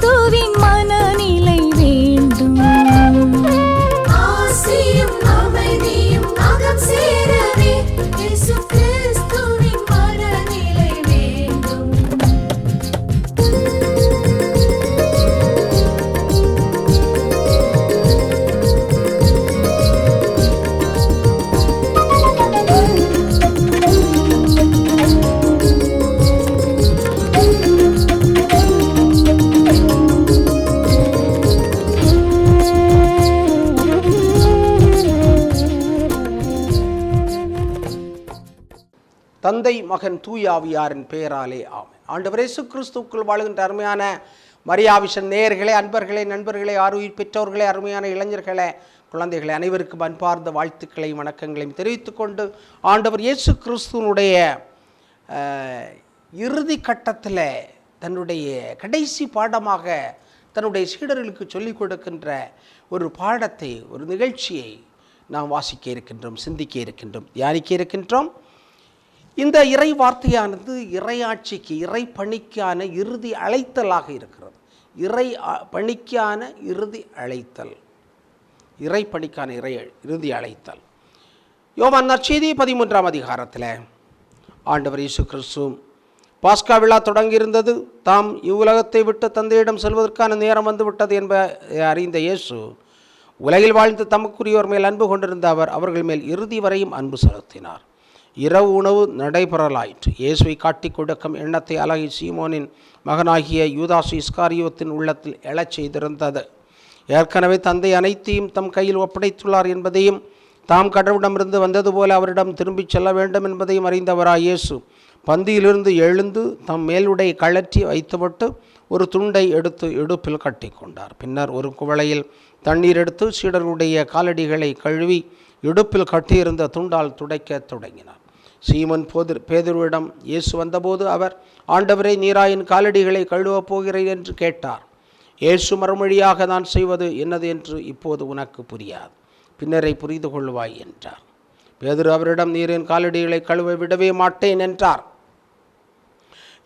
தூவின் தந்தை மகன் தூயாவியாரின் பெயராலே ஆமென். ஆண்டவர் இயேசு கிறிஸ்துவுக்குள் வாழ்கின்ற அருமையான மரியாவிஷன் நேயர்களே அன்பர்களே நண்பர்களே ஆர்வீர் பெற்றோர்களே அருமையான இளைஞர்களே குழந்தைகளை அனைவருக்கும் அன்பார்ந்த வாழ்த்துக்களையும் வணக்கங்களையும் தெரிவித்துக்கொண்டு ஆண்டவர் இயேசு கிறிஸ்துவனுடைய இறுதி கட்டத்தில் தன்னுடைய கடைசி பாடமாக தன்னுடைய சீடர்களுக்கு சொல்லிக் கொடுக்கின்ற ஒரு பாடத்தை ஒரு நிகழ்ச்சியை நாம் வாசிக்க இருக்கின்றோம் சிந்திக்க இருக்கின்றோம் தியானிக்க இருக்கின்றோம். இந்த இறை வார்த்தையானது இறையாட்சிக்கு இறை பணிக்கான இறுதி அழைத்தலாக இருக்கிறது. இறை அ- பணிக்கான இறுதி அழைத்தல். இறை பணிக்கான இறை இறுதி அழைத்தல். யோவான் நற்செய்தி பதிமூன்றாம் அதிகாரத்தில் ஆண்டவர் இயேசு கிறிஸ்து பாஸ்கா விழா தொடங்கியிருந்தது. தாம் இவ்வுலகத்தை விட்டு தந்தையிடம் செல்வதற்கான நேரம் வந்துவிட்டது என்ப என்பதை அறிந்த இயேசு உலகில் வாழ்ந்து தமக்குரியோர் மேல் அன்பு கொண்டிருந்த அவர் அவர்கள் மேல் இறுதி வரையும் அன்பு செலுத்தினார். இரவு உணவு நடைபெறலாயிற்று. இயேசுவை காட்டிக் கொடுக்கும் எண்ணத்தை அழகி சீமோனின் மகனாகிய யூதாசு இஸ்காரியோத்தின் உள்ளத்தில் எழச் செய்திருந்தது. ஏற்கனவே தந்தை அனைத்தையும் தம் கையில் ஒப்படைத்துள்ளார் என்பதையும் தாம் கடவுளிடமிருந்து வந்தது போல அவரிடம் திரும்பிச் செல்ல வேண்டும் என்பதையும் அறிந்தவராய் இயேசு பந்தியிலிருந்து எழுந்து தம் மேலுடை கழற்றி வைத்துவிட்டு ஒரு துண்டை எடுத்து இடுப்பில் கட்டிக்கொண்டார் பின்னர் ஒரு குவளையில் தண்ணீர் எடுத்து சீடருடைய காலடிகளை கழுவி இடுப்பில் கட்டியிருந்த துண்டால் துடைக்கத் தொடங்கினார். சீமன் போதிர் பேதுருவிடம் இயேசு வந்தபோது அவர் ஆண்டவரை நீராயின் காலடிகளை கழுவப் போகிறேன் என்று கேட்டார். இயேசு மறுமொழியாக நான் செய்வது என்னது என்று இப்போது உனக்கு புரியாது. பின்னரை புரிந்து கொள்வாய் என்றார். பேதுரு அவரிடம் நீரின் காலடிகளை கழுவ விடவே மாட்டேன் என்றார்.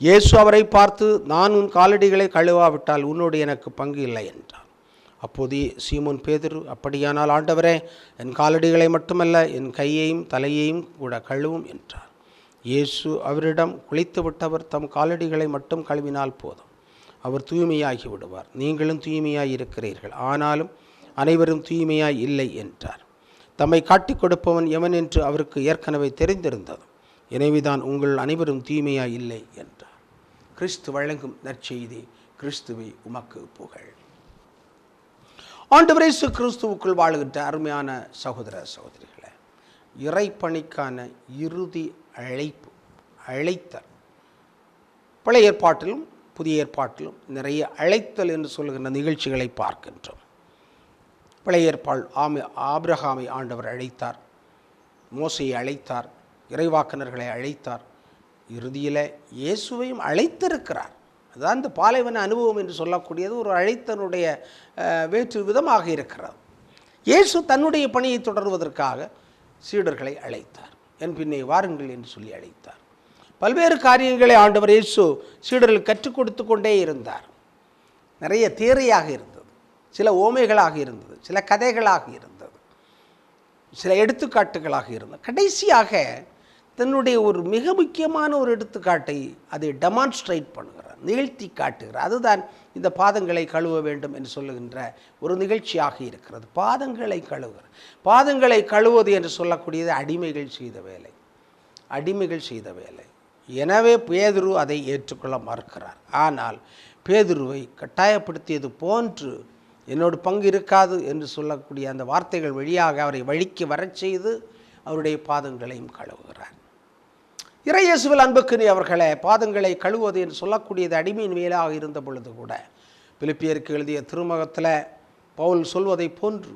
இயேசு அவரை பார்த்து நான் உன் காலடிகளை கழுவாவிட்டால் உன்னோடு எனக்கு பங்கு இல்லை என்றார். அப்போது சீமோன் பேதர் அப்படியானால் ஆண்டவரே என் காலடிகளை மட்டுமல்ல என் கையையும் தலையையும் கூட கழுவும் என்றார். இயேசு அவரிடம் குளித்து விட்டவர் தம் காலடிகளை மட்டும் கழுவினால் போதும். அவர் தூய்மையாகி விடுவார். நீங்களும் தூய்மையாய் இருக்கிறீர்கள். ஆனாலும் அனைவரும் தூய்மையாய் இல்லை என்றார். தம்மை காட்டிக் கொடுப்பவன் எவன் என்று அவருக்கு ஏற்கனவே தெரிந்திருந்தது. எனவேதான் உங்கள் அனைவரும் தூய்மையாய் இல்லை என்றார். கிறிஸ்து வழங்கும் நற்செய்தி கிறிஸ்துவை உமக்கு புகழ். ஆண்டவர் கிறிஸ்துவுக்குள் வாழுகின்ற அருமையான சகோதர சகோதரிகளை இறைப்பணிக்கான இறுதி அழைப்பு அழைத்தல் பழைய ஏற்பாட்டிலும் புதிய ஏற்பாட்டிலும் நிறைய அழைத்தல் என்று சொல்லுகின்ற நிகழ்ச்சிகளை பார்க்கின்றோம். பழைய ஏற்பாடு ஆமி ஆபிரகாமை ஆண்டவர் அழைத்தார் மோசையை அழைத்தார் இறைவாக்கினர்களை அழைத்தார். இறுதியில் இயேசுவையும் அழைத்திருக்கிறார். அதுதான் இந்த பாலைவன அனுபவம் என்று சொல்லக்கூடியது ஒரு அழைத்தனுடைய வேற்று விதமாக இருக்கிறது. இயேசு தன்னுடைய பணியை தொடர்வதற்காக சீடர்களை அழைத்தார். என் பின்னே வாருங்கள் என்று சொல்லி அழைத்தார். பல்வேறு காரியங்களை ஆண்டவர் இயேசு சீடர்கள் கற்றுக் கொடுத்து கொண்டே இருந்தார். நிறைய தேரையாக இருந்தது. சில ஓமைகளாக இருந்தது. சில கதைகளாக இருந்தது. சில எடுத்துக்காட்டுகளாக இருந்தது. கடைசியாக தன்னுடைய ஒரு மிக முக்கியமான ஒரு எடுத்துக்காட்டை அதை டெமான்ஸ்ட்ரேட் பண்ணுகிறார். நிகழ்த்தி காட்டுகிறார் அதுதான் இந்த பாதங்களை கழுவ வேண்டும் என்று சொல்லுகின்ற ஒரு நிகழ்ச்சியாக இருக்கிறது. பாதங்களை கழுவுகிற பாதங்களை கழுவுவது என்று சொல்லக்கூடியது அடிமைகள் செய்த வேலை. அடிமைகள் செய்த வேலை. எனவே பேதுரு அதை ஏற்றுக்கொள்ள மறுக்கிறார். ஆனால் பேதுருவை கட்டாயப்படுத்தியது போன்று என்னோட பங்கு இருக்காது என்று சொல்லக்கூடிய அந்த வார்த்தைகள் வழியாக அவரை வழிக்கு வரச் செய்து அவருடைய பாதங்களையும் கழுவுகிறார். இறையேசுவில் அன்புக்குனி அவர்களே பாதங்களை கழுவுவது என்று சொல்லக்கூடியது அடிமையின் மேலாக இருந்த பொழுது கூட. பிலிப்பியருக்கு எழுதிய திருமுகத்தில் பவுல் சொல்வதைப் போன்று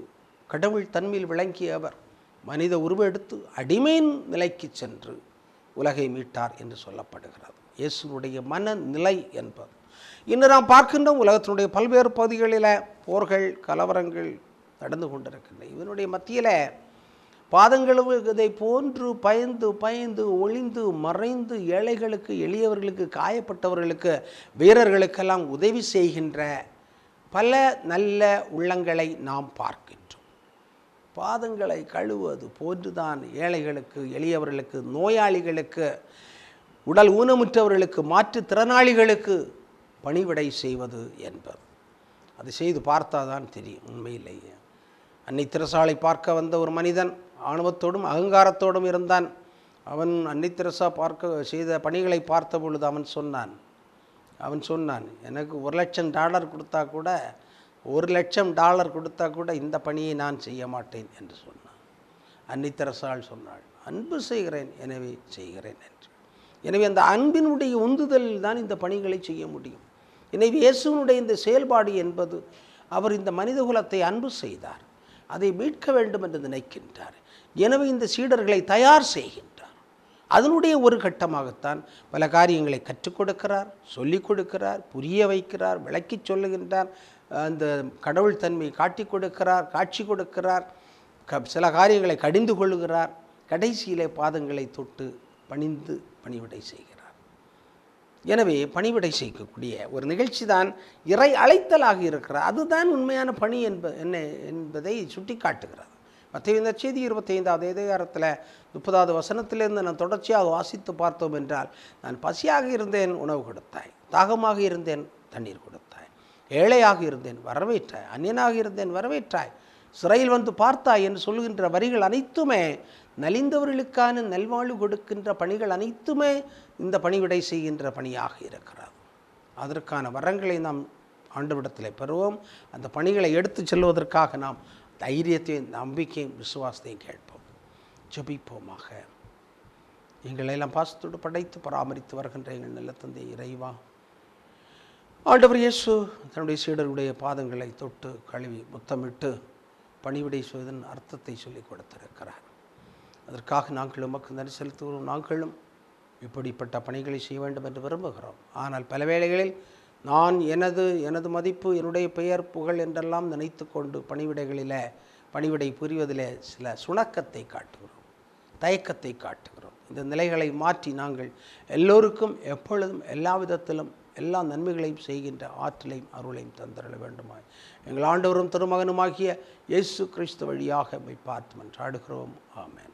கடவுள் தன்மையில் விளங்கிய அவர் மனித உருவெடுத்து அடிமையின் நிலைக்கு சென்று உலகை மீட்டார் என்று சொல்லப்படுகிறது. இயேசுனுடைய மனநிலை என்பது. இன்று நாம் பார்க்கின்றோம் உலகத்தினுடைய பல்வேறு பகுதிகளில் போர்கள் கலவரங்கள் நடந்து கொண்டிருக்கின்றன. இவனுடைய மத்தியில் பாதங்களுவதை போன்று பயந்து பயந்து ஒளிந்து மறைந்து ஏழைகளுக்கு எளியவர்களுக்கு காயப்பட்டவர்களுக்கு வீரர்களுக்கெல்லாம் உதவி செய்கின்ற பல நல்ல உள்ளங்களை நாம் பார்க்கின்றோம். பாதங்களை கழுவுவது போன்றுதான் ஏழைகளுக்கு எளியவர்களுக்கு நோயாளிகளுக்கு உடல் ஊனமுற்றவர்களுக்கு மாற்றுத்திறனாளிகளுக்கு பணிவிடை செய்வது என்பது. அது செய்து பார்த்தாதான் தெரியும். உண்மையிலேயே. அன்னை திரசாலை பார்க்க வந்த ஒரு மனிதன் ஆணவத்தோடும் அகங்காரத்தோடும் இருந்தான். அவன் அன்னித்திரசா பார்க்க செய்த பணிகளை பார்த்த பொழுது அவன் சொன்னான். அவன் சொன்னான் எனக்கு ஒரு லட்சம் டாலர் கொடுத்தா கூட ஒரு லட்சம் டாலர் கொடுத்தா கூட இந்த பணியை நான் செய்ய மாட்டேன் என்று சொன்னான். அன்னித்தரசால் சொன்னாள் அன்பு செய்கிறேன் எனவே செய்கிறேன் என்று. எனவே அந்த அன்பினுடைய உந்துதல் தான் இந்த பணிகளை செய்ய முடியும். எனவே இயேசுனுடைய இந்த செயல்பாடு என்பது அவர் இந்த மனிதகுலத்தை அன்பு செய்தார். அதை மீட்க வேண்டும் என்று நினைக்கின்றார். எனவே இந்த சீடர்களை தயார் செய்கின்றார். அதனுடைய ஒரு கட்டமாகத்தான் பல காரியங்களை கற்றுக் கொடுக்கிறார் சொல்லிக் கொடுக்கிறார் புரிய வைக்கிறார் விளக்கிச் சொல்லுகின்றார் அந்த கடவுள் தன்மை காட்டிக் கொடுக்கிறார் காட்சி கொடுக்கிறார் க சில காரியங்களை கடிந்து கொள்கிறார் கடைசியிலே பாதங்களை தொட்டு பணிந்து பணிவிடை செய்கிறார். எனவே பணிவிடை செய்யக்கூடிய ஒரு நிகழ்ச்சி தான் இறை அழைத்தலாக இருக்கிறார் அதுதான் உண்மையான பணி என்ப என்ன என்பதை சுட்டி காட்டுகிறது மற்ற இந்த செய்தி இருபத்தைந்தாவது அதிகாரத்தில் முப்பதாவது வசனத்திலிருந்து நான் தொடர்ச்சியாக வாசித்து பார்த்தோம் என்றால் நான் பசியாக இருந்தேன் உணவு கொடுத்தாய். தாகமாக இருந்தேன் தண்ணீர் கொடுத்தாய். ஏழையாக இருந்தேன் வரவேற்றாய். அந்நியனாக இருந்தேன் வரவேற்றாய். சிறையில் வந்து பார்த்தாய் என்று சொல்கின்ற வரிகள் அனைத்துமே நலிந்தவர்களுக்கான நல்வாழ்வு கொடுக்கின்ற பணிகள் அனைத்துமே இந்த பணிவிடை செய்கின்ற பணியாக இருக்கிறது. அதற்கான வரங்களை நாம் ஆண்டவிடத்தில் பெறுவோம். அந்த பணிகளை எடுத்து செல்வதற்காக நாம் தைரியத்தையும் நம்பிக்கையும் விசுவாசத்தையும் கேட்போம். ஜபிப்போமாக. எங்களை எல்லாம் பாசத்தோடு படைத்து பராமரித்து வருகின்ற எங்கள் நல்ல தந்தை இறைவா ஆண்டவர் இயேசு தன்னுடைய சீடருடைய பாதங்களை தொட்டு கழுவி முத்தமிட்டு பணிவிடை செய்வதன் அர்த்தத்தை சொல்லிக் கொடுத்திருக்கிறார். அதற்காக நாங்கள் உமக்கு நன்றி செலுத்துகிறோம். நாங்களும் இப்படிப்பட்ட பணிகளை செய்ய வேண்டும் என்று விரும்புகிறோம். ஆனால் பல வேளைகளில் நான் எனது எனது மதிப்பு என்னுடைய பெயர் புகழ் என்றெல்லாம் நினைத்து கொண்டு பணிவிடைகளில் பணிவிடை புரிவதில் சில சுணக்கத்தை காட்டுகிறோம். தயக்கத்தை காட்டுகிறோம். இந்த நிலைகளை மாற்றி நாங்கள் எல்லோருக்கும் எப்பொழுதும் எல்லா விதத்திலும் எல்லா நன்மைகளையும் செய்கின்ற ஆற்றலையும் அருளையும் தந்திரல வேண்டுமாய். எங்கள் ஆண்டவரும் திருமகனுமாகிய இயேசு கிறிஸ்து வழியாக போய் பார்த்து மன்றாடுகிறோம். ஆமேன்.